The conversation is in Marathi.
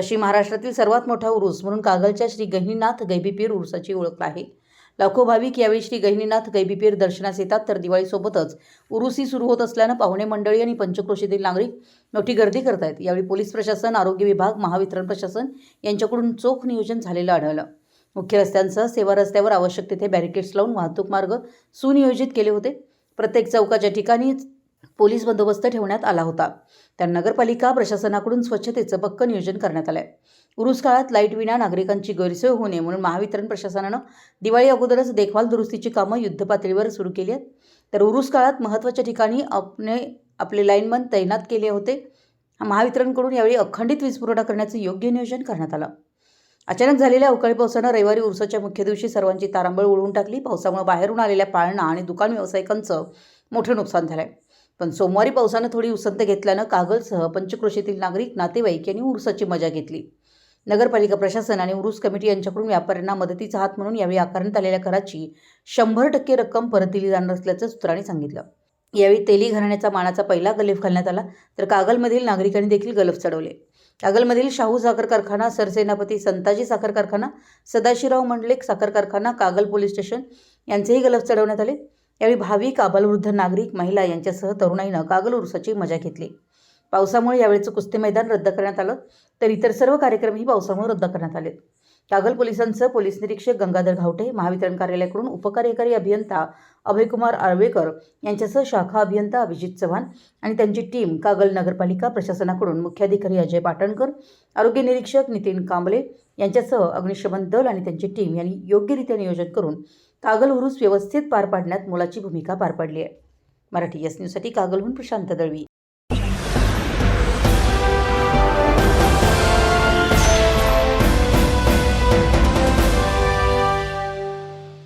पश्चिम महाराष्ट्रातील सर्वात मोठा उरूस म्हणून कागलच्या श्री गहिनीनाथ गैबीपीर उरुसाची ओळख आहे. लाखो भाविक यावेळी श्री गहिनीनाथ गैबीपीर दर्शनास येतात तर दिवाळीसोबतच उरुसी सुरू होत असल्यानं पाहुणे मंडळी आणि पंचक्रोशीतील नागरिक मोठी गर्दी करत आहेत यावेळी पोलीस प्रशासन आरोग्य विभाग महावितरण प्रशासन यांच्याकडून चोख नियोजन झालेलं आढळलं. मुख्य रस्त्यांसह सेवा रस्त्यावर आवश्यक तिथे बॅरिकेड्स लावून वाहतूक मार्ग सुनियोजित केले होते. प्रत्येक चौकाच्या ठिकाणी पोलीस बंदोबस्त ठेवण्यात आला होता. तर नगरपालिका प्रशासनाकडून स्वच्छतेचं पक्क नियोजन करण्यात आलंय. उरूस काळात लाइट विना नागरिकांची गैरसोय होऊ नये म्हणून महावितरण प्रशासनानं दिवाळी अगोदरच देखभाल दुरुस्तीची कामं युद्धपातळीवर सुरू केली आहेत. तर उरूस काळात महत्त्वाच्या ठिकाणी आपले आपले लाईनमन तैनात केले होते. महावितरणकडून यावेळी अखंडित वीज पुरवठा करण्याचं योग्य नियोजन करण्यात आलं. अचानक झालेल्या अवकाळी पावसानं रविवारी उरसाच्या मुख्य दिवशी सर्वांची तारांबळ उडवून टाकली. पावसामुळे बाहेरून आलेल्या पाळणा आणि दुकान व्यावसायिकांचं मोठं नुकसान झालं आहे पण सोमवारी पावसानं थोडी उसंत घेतल्यानं कागलसह पंचक्रोशीतील नागरिक नातेवाईक यांनी उरुसाची मजा घेतली. नगरपालिका प्रशासन आणि उरूस कमिटी यांच्याकडून व्यापाऱ्यांना मदतीचा हात म्हणून यावेळी आकारण्यात आलेल्या कराची शंभर टक्के रक्कम परत दिली जाणार असल्याचं सूत्रांनी सांगितलं. यावेळी तेली घराण्याचा मानाचा पहिला गलेफ घालण्यात आला तर कागलमधील नागरिकांनी देखील गलफ चढवले. कागलमधील शाहू साखर कारखाना सरसेनापती संताजी साखर कारखाना सदाशिवराव मंडलिक साखर कारखाना कागल पोलीस स्टेशन यांचेही गलफ चढवण्यात आले. यावेळी भाविक आबालवृद्ध नागरिक महिला यांच्यासह तरुणाईनं कागल उरसाची मजा घेतली. पावसामुळे यावेळचं कुस्ती मैदान रद्द करण्यात आलं तर इतर सर्व कार्यक्रमही पावसामुळे रद्द करण्यात आले. कागल पोलिसांसह पोलीस निरीक्षक गंगाधर घावटे महावितरण कार्यालयाकडून उपकार्यकारी अभियंता अभयकुमार आळवेकर यांच्यासह शाखा अभियंता अभिजित चव्हाण आणि त्यांची टीम कागल नगरपालिका प्रशासनाकडून मुख्याधिकारी अजय पाटणकर आरोग्य निरीक्षक नितीन कांबळे यांच्यासह अग्निशमन दल आणि त्यांची टीम यांनी योग्यरित्या नियोजन करून कागल उरूस व्यवस्थित पार पाडण्यात मोलाची भूमिका पार पाडली आहे. मराठी एस न्यूजसाठी कागलहून प्रशांत दळवी.